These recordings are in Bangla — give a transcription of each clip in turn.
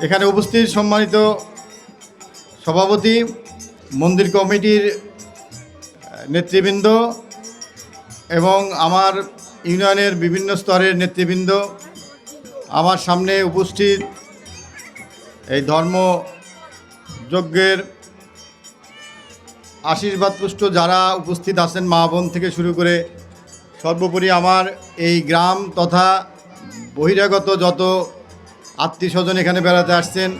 এখানে উপস্থিত সম্মানিত সভাপতি, মন্দির কমিটির নেতৃবৃন্দ এবং আমার ইউনিয়নের বিভিন্ন স্তরের নেতৃবৃন্দ। আমার সামনে উপস্থিত এই ধর্ম যজ্ঞের আশীর্বাদ পুষ্ট যারা উপস্থিত আছেন মা বোন থেকে শুরু করে সর্বোপরি আমার এই গ্রাম তথা বহিরাগত যত আত্মীয় স্বজন এখানে বেড়াতে আসছেন।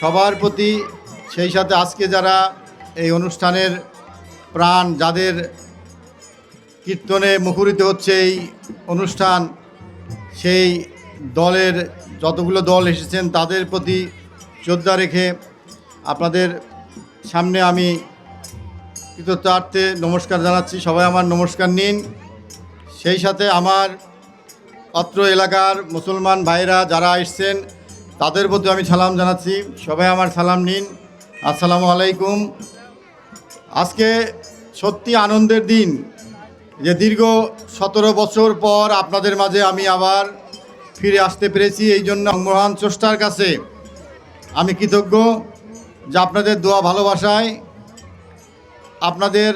সবার প্রতি সেই সাথে আজকে যারা এই অনুষ্ঠানের প্রাণ, যাদের কীর্তনে মুখরিত হচ্ছে এই অনুষ্ঠান, সেই দলের যতগুলো দল এসেছেন তাদের প্রতি শ্রদ্ধা রেখে আপনাদের সামনে আমি কৃতজ্ঞার্থে নমস্কার জানাচ্ছি। সবাই আমার নমস্কার নিন। সেই সাথে আমার অত্র এলাকার মুসলমান ভাইরা যারা এসছেন, তাদের প্রতি আমি সালাম জানাচ্ছি। সবাই আমার সালাম নিন। আসসালামু আলাইকুম। আজকে সত্যি আনন্দের দিন। যে দীর্ঘ সতেরো বছর পর আপনাদের মাঝে আমি আবার ফিরে আসতে পেরেছি, এই জন্য মহান স্রষ্টার কাছে আমি কৃতজ্ঞ যে আপনাদের দোয়া ভালোবাসায়, আপনাদের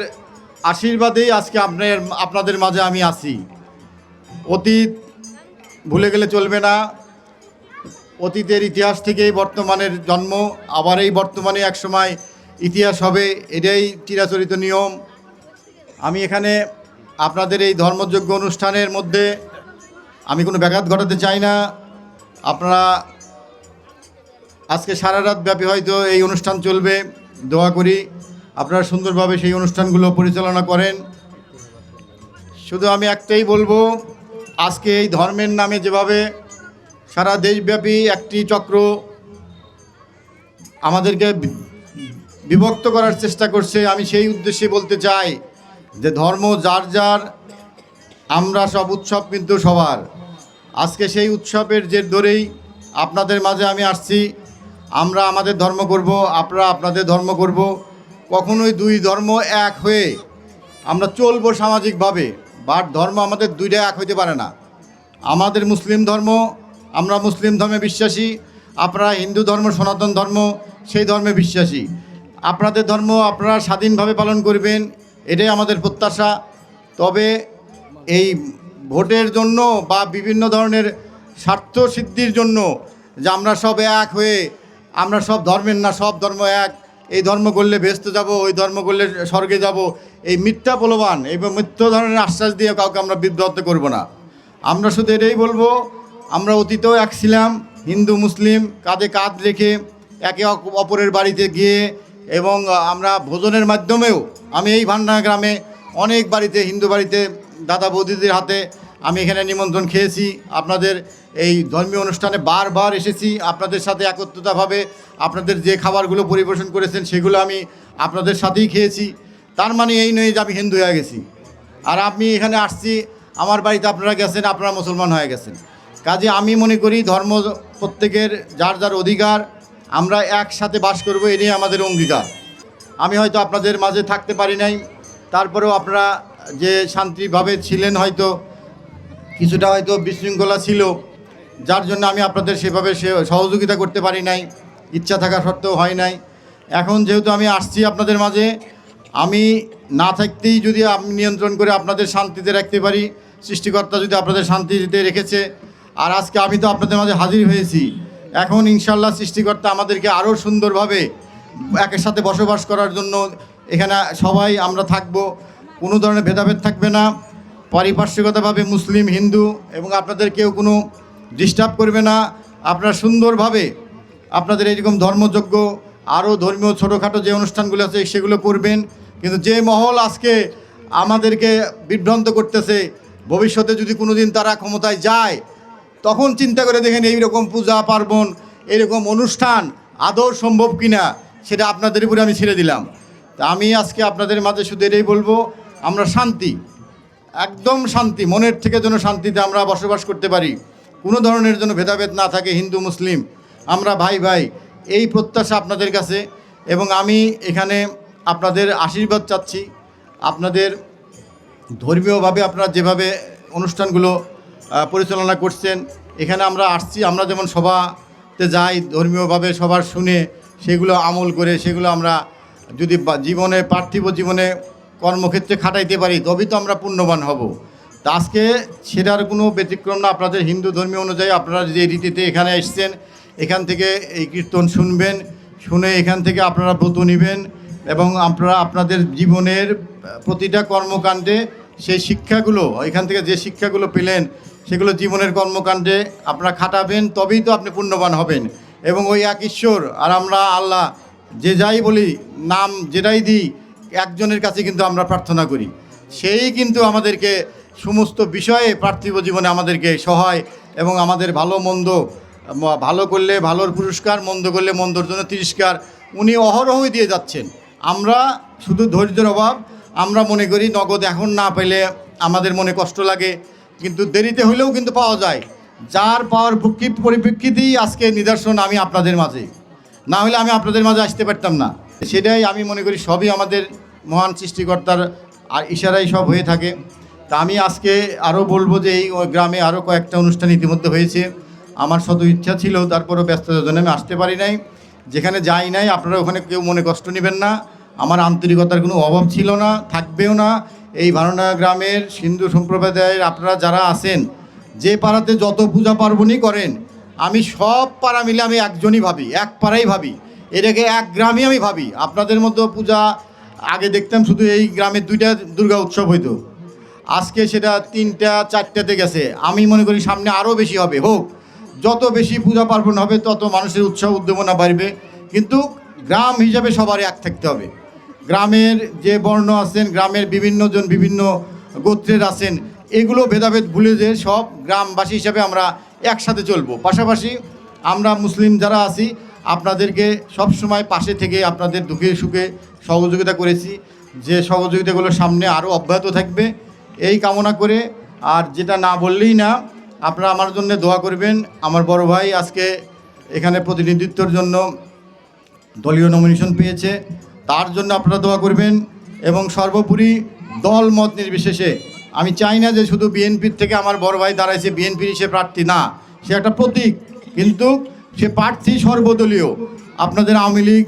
আশীর্বাদেই আজকে আপনার, আপনাদের মাঝে আমি আছি। অতীত ভুলে গেলে চলবে না। অতীতের ইতিহাস থেকেই বর্তমানের জন্ম আবার এই বর্তমানে একসময় ইতিহাস হবে, এটাই চিরাচরিত নিয়ম। আমি এখানে আপনাদের এই ধর্মযোগ্য অনুষ্ঠানের মধ্যে আমি কোনো ব্যাঘাত ঘটাতে চাই না। আপনারা আজকে সারা রাত ব্যাপী হয়তো এই অনুষ্ঠান চলবে, দোয়া করি। আপনারা সুন্দরভাবে সেই অনুষ্ঠানগুলো পরিচালনা করেন। শুধু আমি একটাই বলব আজকে এই ধর্মের নামে যেভাবে সারা দেশব্যাপী একটি চক্র আমাদেরকে বিভক্ত করার চেষ্টা করছে, আমি সেই উদ্দেশ্যে বলতে চাই যে ধর্ম যার যার, আমরা সব উৎসব কিন্তু সবার। আজকে সেই উৎসবের যে ধরেই আপনাদের মাঝে আমি আসছি, আমরা আমাদের ধর্ম করব, আপনারা আপনাদের ধর্ম করব। কখনোই দুই ধর্ম এক হয়ে আমরা চলবো সামাজিকভাবে। বাট ধর্ম আমাদের দুইটা এক হইতে পারে না। আমাদের মুসলিম ধর্ম, আমরা মুসলিম ধর্মে বিশ্বাসী, আপনারা হিন্দু ধর্ম, সনাতন ধর্ম, সেই ধর্মে বিশ্বাসী। আপনাদের ধর্ম আপনারা স্বাধীনভাবে পালন করবেন, এটাই আমাদের প্রত্যাশা। তবে এই ভোটের জন্য বা বিভিন্ন ধরনের স্বার্থ সিদ্ধির জন্য যে আমরা সব এক হয়ে, আমরা সব ধর্মের না, সব ধর্ম এক এই ধর্ম করলে ভেস্ত যাব, ওই ধর্ম করলে স্বর্গে যাব। এই মিথ্যা প্রলোভন এই মিথ্য ধরনের আশ্বাস দিয়ে কাউকে আমরা বিব্রত করব না। আমরা শুধু এটাই বলব, আমরা অতীতেও এক ছিলাম, হিন্দু, মুসলিম, কাঁধে কাঁধ রেখে একে অপরের বাড়িতে গিয়ে এবং আমরা ভোজনের মাধ্যমেও আমি এই ভান্ডা গ্রামে অনেক বাড়িতে, হিন্দু বাড়িতে, দাদা বৌদিদের হাতে আমি এখানে নিমন্ত্রণ খেয়েছি। আপনাদের এই ধর্মীয় অনুষ্ঠানে বারবার এসেছি আপনাদের সাথে একত্রিতভাবে। আপনাদের যে খাবারগুলো পরিবেশন করেছেন সেগুলো আমি আপনাদের সাথেই খেয়েছি। তার মানে এই নয় যে আমি হিন্দু হয়ে গেছি। আর আমি এখানে আসছি, আমার বাড়িতে আপনারা গেছেন, আপনারা মুসলমান হয়ে গেছেন। কাজে আমি মনে করি ধর্ম প্রত্যেকের যার যার অধিকার, আমরা একসাথে বাস করব, এ নিয়ে আমাদের অঙ্গীকার। আমি হয়তো আপনাদের মাঝে থাকতে পারি নাই, তারপরেও আপনারা যে শান্তিভাবে ছিলেন হয়তো, কিছুটা হয়তো বিশৃঙ্খলা ছিল যার জন্য আমি আপনাদের সেভাবে সে সহযোগিতা করতে পারি নাই, ইচ্ছা থাকা সত্ত্বেও হয় নাই। এখন যেহেতু আমি আসছি আপনাদের মাঝে, আমি না থাকতেই যদি আমি, নিয়ন্ত্রণ করে আপনাদের শান্তিতে রাখতে পারি, সৃষ্টিকর্তা যদি আপনাদের শান্তিতে রেখেছে, আর আজকে আমি তো আপনাদের মাঝে হাজির হয়েছি, এখন ইনশাল্লাহ সৃষ্টিকর্তা আমাদেরকে আরও সুন্দরভাবে একের সাথে বসবাস করার জন্য এখানে সবাই আমরা থাকব। কোনো ধরনের ভেদাভেদ থাকবে না। পারিপার্শ্বিকতাভাবে মুসলিম, হিন্দু এবং আপনাদের কেউ কোনো ডিস্টার্ব করবে না। আপনারা সুন্দরভাবে আপনাদের এরকম ধর্মযোগ্য আরও ধর্মীয় ছোটোখাটো যে অনুষ্ঠানগুলো আছে, সেগুলো করবেন। কিন্তু যে মহল আজকে আমাদেরকে বিভ্রান্ত করতেছে, ভবিষ্যতে যদি কোনো দিন তারা ক্ষমতায় যায়, তখন চিন্তা করে দেখেন এইরকম পূজা পার্বণ এরকম অনুষ্ঠান আদৌ সম্ভব কিনা, সেটা আপনাদের উপরে আমি ছেড়ে দিলাম। তা আমি আজকে আপনাদের মাঝে শুধু এটাই বলব, আমরা শান্তি, একদম শান্তি, মনের থেকে যেন শান্তিতে আমরা বসবাস করতে পারি। কোনো ধরনের যেন ভেদাভেদ না থাকে, হিন্দু, মুসলিম, আমরা ভাই ভাই, এই প্রত্যাশা আপনাদের কাছে এবং আমি এখানে আপনাদের আশীর্বাদ চাচ্ছি। আপনাদের ধর্মীয়ভাবে আপনারা যেভাবে অনুষ্ঠানগুলো পরিচালনা করছেন, এখানে আমরা আসছি, আমরা যেমন সভাতে যাই, ধর্মীয়ভাবে সবার শুনে সেগুলো আমল করে, সেগুলো আমরা যদি জীবনে, পার্থিব জীবনে কর্মক্ষেত্রে খাটাইতে পারি, তবেই তো আমরা পুণ্যবান হব। তা আজকে সেটার কোনো ব্যতিক্রম না। আপনাদের হিন্দু ধর্মীয় অনুযায়ী আপনারা যে রীতিতে এখানে এসছেন, এখান থেকে এই কীর্তন শুনবেন, শুনে এখান থেকে আপনারা ব্রত নেবেন এবং আপনারা আপনাদের জীবনের প্রতিটা কর্মকাণ্ডে সেই শিক্ষাগুলো, এখান থেকে যে শিক্ষাগুলো পেলেন, সেগুলো জীবনের কর্মকাণ্ডে আপনারা খাটাবেন, তবেই তো আপনি পুণ্যবান হবেন। এবং ওই এক ঈশ্বর আর আমরা আল্লাহ, যে যাই বলি, নাম যেটাই দিই, একজনের কাছে কিন্তু আমরা প্রার্থনা করি। সেই কিন্তু আমাদেরকে সমস্ত বিষয়ে পার্থিব জীবনে আমাদেরকে সহায় এবং আমাদের ভালো মন্দ ভালো করলে ভালোর পুরস্কার, মন্দ করলে মন্দর জন্য তিরস্কার, উনি অহরহই দিয়ে যাচ্ছেন। আমরা শুধু ধৈর্যের অভাব, আমরা মনে করি নগদ এখন না পেলে আমাদের মনে কষ্ট লাগে, কিন্তু দেরিতে হলেও কিন্তু পাওয়া যায়। যার পাওয়ার পরিপ্রেক্ষিতেই আজকে নিদর্শন আমি আপনাদের মাঝে। না হলে আমি আপনাদের মাঝে আসতে পারতাম না। সেটাই আমি মনে করি সবই আমাদের মহান সৃষ্টিকর্তার আর ইশারাই সব হয়ে থাকে। তা আমি আজকে আরও বলব যে এই গ্রামে আরও কয়েকটা অনুষ্ঠান ইতিমধ্যে হয়েছে। আমার শত ইচ্ছা ছিল তারপরও ব্যস্ততার জন্য আমি আসতে পারি নাই। যেখানে যাই নাই, আপনারা ওখানে কেউ মনে কষ্ট নেবেন না। আমার আন্তরিকতার কোনো অভাব ছিল না, থাকবেও না। এই ভারনা গ্রামের সিন্ধু সম্প্রদায়ের আপনারা যারা আছেন, যে পাড়াতে যত পূজা পার্বণই করেন, আমি সব পাড়া মিলে আমি একজনই ভাবি, এক পাড়াই ভাবি। এটাকে এক গ্রামই আমি ভাবি। আপনাদের মতো পূজা আগে দেখতাম শুধু এই গ্রামের দুইটা দুর্গা উৎসব হইতো। আজকে সেটা তিনটা, চারটাতে গেছে। আমি মনে করি সামনে আরও বেশি হবে। হোক, যত বেশি পূজা পার্বণ হবে, তত মানুষের উৎসাহ উদ্দীপনা বাড়বে। কিন্তু গ্রাম হিসাবে সবার এক থাকতে হবে। গ্রামের যে বর্ণ আছেন, গ্রামের বিভিন্ন জন বিভিন্ন গোত্রের আছেন, এগুলো ভেদাভেদ ভুলে যে সব গ্রামবাসী হিসাবে আমরা একসাথে চলবো। পাশাপাশি আমরা মুসলিম যারা আছি, আপনাদেরকে সব সময় পাশে থেকে আপনাদের দুঃখে সুখে সহযোগিতা করেছি। যে সহযোগিতাগুলো সামনে আরও অব্যাহত থাকবে। এই কামনা করে, আর যেটা না বললেই না, আপনারা আমার জন্য দোয়া করবেন। আমার বড় ভাই আজকে এখানে প্রতিনিধিত্বর জন্য দলীয় নমিনেশন পেয়েছে, তার জন্য আপনারা দোয়া করবেন এবং সর্বোপরি দল মত নির্বিশেষে। আমি চাই না যে শুধু বিএনপির থেকে আমার বড় ভাই দাঁড়াইছে, বিএনপির সে প্রার্থী না, সে একটা প্রতীক। কিন্তু সে প্রার্থী সর্বদলীয়। আপনাদের আওয়ামী লীগ,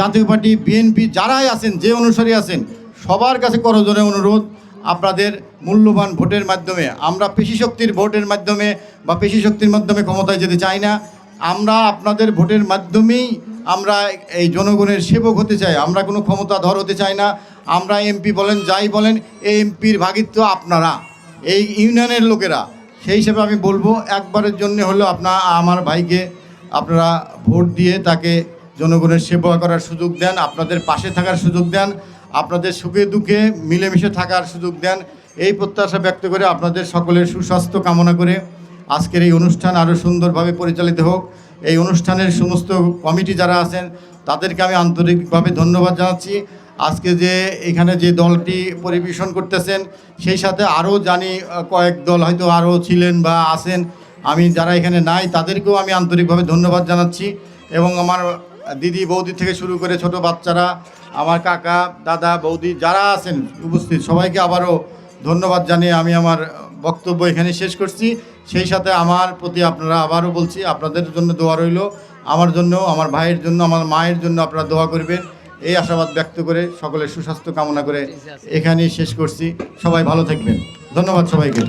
জাতীয় পার্টি, বিএনপি, যারাই আছেন, যে অনুসারী আছেন, সবার কাছে করজনে অনুরোধ আপনাদের মূল্যবান ভোটের মাধ্যমে, আমরা পেশি শক্তির ভোটের মাধ্যমে বা পেশি শক্তির মাধ্যমে ক্ষমতায় যেতে চাই না। আমরা আপনাদের ভোটের মাধ্যমেই আমরা এই জনগণের সেবক হতে চাই। আমরা কোনো ক্ষমতাধর হতে চাই না। আমরা এমপি বলেন, যাই বলেন, এই এমপির ভাগিত্ব আপনারা, এই ইউনিয়নের লোকেরা। সেই হিসেবে আমি বলব, একবারের জন্য হলেও আপনার আমার ভাইকে আপনারা ভোট দিয়ে তাকে জনগণের সেবা করার সুযোগ দেন, আপনাদের পাশে থাকার সুযোগ দেন। আপনাদের সুখে দুঃখে মিলেমিশে থাকার সুযোগ দেন। এই প্রত্যাশা ব্যক্ত করে আপনাদের সকলের সুস্বাস্থ্য কামনা করে আজকের এই অনুষ্ঠান আরও সুন্দরভাবে পরিচালিত হোক। এই অনুষ্ঠানের সমস্ত কমিটি যারা আছেন, তাদেরকে আমি আন্তরিকভাবে ধন্যবাদ জানাচ্ছি। আজকে যে এখানে যে দলটি পরিবেশন করতেছেন, সেই সাথে আরও জানি কয়েক দল হয়তো আরও ছিলেন বা আছেন। আমি যারা এখানে নাই, তাদেরকেও আমি আন্তরিকভাবে ধন্যবাদ জানাচ্ছি। এবং আমার দিদি বৌদি থেকে শুরু করে ছোট বাচ্চারা আমার কাকা দাদা বৌদি যারা আছেন উপস্থিত সবাইকে আবারও ধন্যবাদ জানিয়ে আমি আমার বক্তব্য এখানে শেষ করছি। সেই সাথে আমার প্রতি আপনারা আবারও বলছি আপনাদের জন্য দোয়া রইল। আমার জন্য আমার ভাইয়ের জন্য আমার মায়ের জন্য আপনারা দোয়া করবেন। এই আশাবাদ ব্যক্ত করে সকলের সুস্বাস্থ্য কামনা করে এখানেই শেষ করছি। সবাই ভালো থাকবেন। ধন্যবাদ সবাইকে।